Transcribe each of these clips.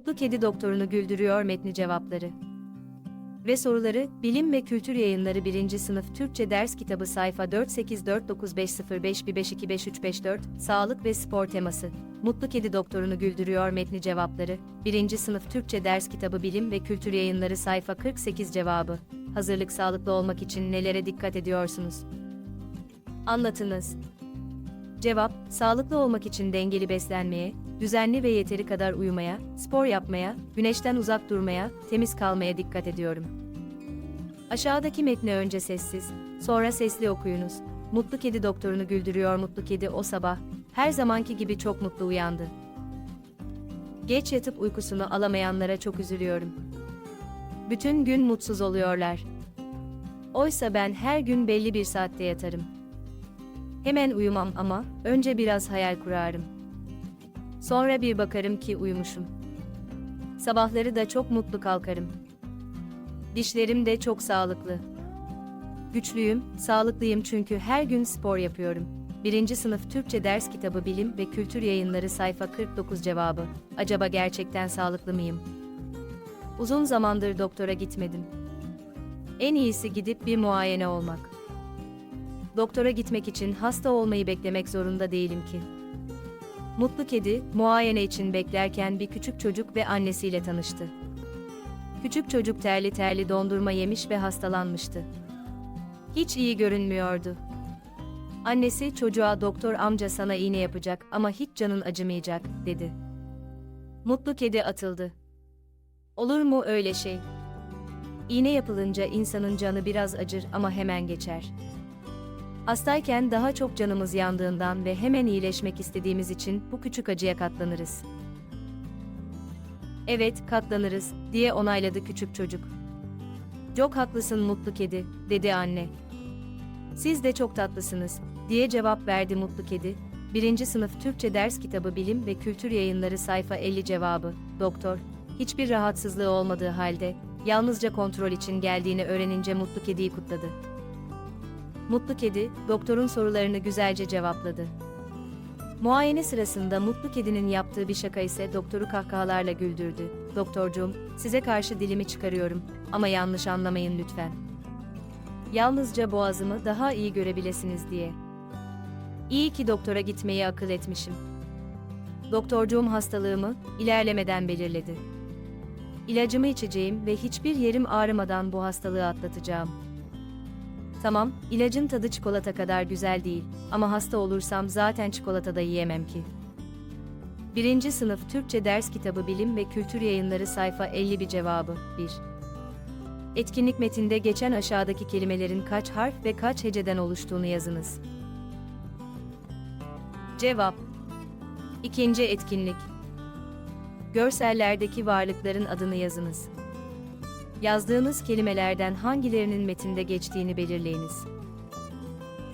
Mutlu Kedi Doktorunu Güldürüyor metni cevapları. Ve soruları, Bilim ve Kültür Yayınları 1. Sınıf Türkçe Ders Kitabı sayfa 4849505525354, Sağlık ve Spor teması. Mutlu Kedi Doktorunu Güldürüyor metni cevapları, 1. Sınıf Türkçe Ders Kitabı Bilim ve Kültür Yayınları sayfa 48 cevabı. Hazırlık sağlıklı olmak için nelere dikkat ediyorsunuz? Anlatınız. Cevap, sağlıklı olmak için dengeli beslenmeye, düzenli ve yeteri kadar uyumaya, spor yapmaya, güneşten uzak durmaya, temiz kalmaya dikkat ediyorum. Aşağıdaki metni önce sessiz, sonra sesli okuyunuz. Mutlu kedi doktorunu güldürüyor mutlu kedi o sabah, her zamanki gibi çok mutlu uyandı. Geç yatıp uykusunu alamayanlara çok üzülüyorum. Bütün gün mutsuz oluyorlar. Oysa ben her gün belli bir saatte yatarım. Hemen uyumam ama önce biraz hayal kurarım. Sonra bir bakarım ki uyumuşum. Sabahları da çok mutlu kalkarım. Dişlerim de çok sağlıklı. Güçlüyüm, sağlıklıyım çünkü her gün spor yapıyorum. 1. sınıf Türkçe ders kitabı Bilim ve Kültür Yayınları sayfa 49 cevabı. Acaba gerçekten sağlıklı mıyım? Uzun zamandır doktora gitmedim. En iyisi gidip bir muayene olmak. Doktora gitmek için hasta olmayı beklemek zorunda değilim ki. Mutlu kedi, muayene için beklerken bir küçük çocuk ve annesiyle tanıştı. Küçük çocuk terli terli dondurma yemiş ve hastalanmıştı. Hiç iyi görünmüyordu. Annesi çocuğa doktor amca sana iğne yapacak ama hiç canın acımayacak, dedi. Mutlu kedi atıldı. Olur mu öyle şey? İğne yapılınca insanın canı biraz acır ama hemen geçer. Hastayken daha çok canımız yandığından ve hemen iyileşmek istediğimiz için bu küçük acıya katlanırız. Evet, katlanırız, diye onayladı küçük çocuk. Çok haklısın mutlu kedi, dedi anne. Siz de çok tatlısınız, diye cevap verdi mutlu kedi. Birinci sınıf Türkçe ders kitabı Bilim ve Kültür Yayınları sayfa 50 cevabı. Doktor, hiçbir rahatsızlığı olmadığı halde, yalnızca kontrol için geldiğini öğrenince mutlu kediyi kutladı. Mutlu Kedi, doktorun sorularını güzelce cevapladı. Muayene sırasında Mutlu Kedi'nin yaptığı bir şaka ise doktoru kahkahalarla güldürdü. Doktorcuğum, size karşı dilimi çıkarıyorum ama yanlış anlamayın lütfen. Yalnızca boğazımı daha iyi görebilesiniz diye. İyi ki doktora gitmeyi akıl etmişim. Doktorcuğum hastalığımı ilerlemeden belirledi. İlacımı içeceğim ve hiçbir yerim ağrımadan bu hastalığı atlatacağım. Tamam, ilacın tadı çikolata kadar güzel değil ama hasta olursam zaten çikolata da yiyemem ki. Birinci sınıf Türkçe ders kitabı Bilim ve Kültür Yayınları sayfa 51 cevabı 1. Etkinlik metinde geçen aşağıdaki kelimelerin kaç harf ve kaç heceden oluştuğunu yazınız. Cevap İkinci etkinlik Görsellerdeki varlıkların adını yazınız. Yazdığınız kelimelerden hangilerinin metinde geçtiğini belirleyiniz.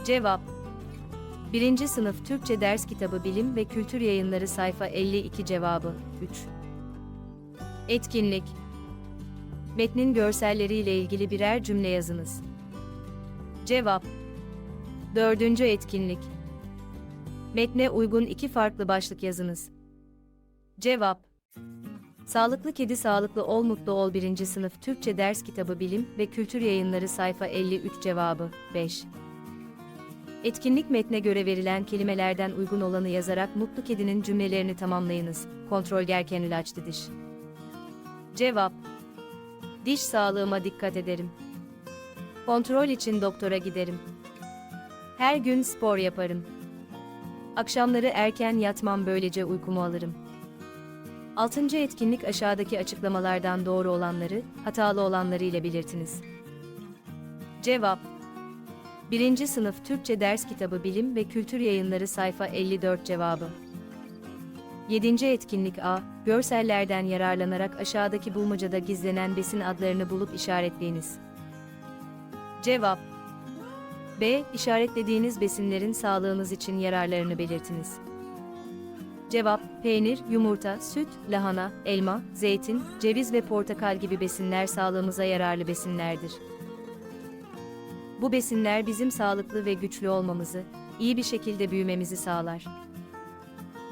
Cevap 1. sınıf Türkçe ders kitabı Bilim ve Kültür Yayınları sayfa 52 cevabı 3. Etkinlik Metnin görselleriyle ilgili birer cümle yazınız. Cevap 4. etkinlik Metne uygun iki farklı başlık yazınız. Cevap Sağlıklı Kedi Sağlıklı Ol Mutlu Ol 1. Sınıf Türkçe Ders Kitabı Bilim ve Kültür Yayınları sayfa 53 cevabı 5. Etkinlik metne göre verilen kelimelerden uygun olanı yazarak Mutlu Kedi'nin cümlelerini tamamlayınız. Kontrol gerken ilaçlı diş. Cevap Diş sağlığıma dikkat ederim. Kontrol için doktora giderim. Her gün spor yaparım. Akşamları erken yatmam böylece uykumu alırım. Altıncı etkinlik aşağıdaki açıklamalardan doğru olanları, hatalı olanları ile belirtiniz. Cevap 1. sınıf Türkçe ders kitabı Bilim ve Kültür Yayınları sayfa 54 cevabı. 7. etkinlik A. Görsellerden yararlanarak aşağıdaki bulmacada gizlenen besin adlarını bulup işaretleyiniz. Cevap B. İşaretlediğiniz besinlerin sağlığınız için yararlarını belirtiniz. Cevap, peynir, yumurta, süt, lahana, elma, zeytin, ceviz ve portakal gibi besinler sağlığımıza yararlı besinlerdir. Bu besinler bizim sağlıklı ve güçlü olmamızı, iyi bir şekilde büyümemizi sağlar.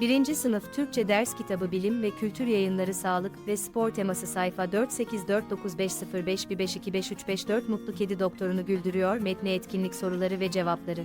1. Sınıf Türkçe Ders Kitabı Bilim ve Kültür Yayınları Sağlık ve Spor teması sayfa 4849505252534 Mutlu Kedi Doktorunu Güldürüyor metni etkinlik soruları ve cevapları.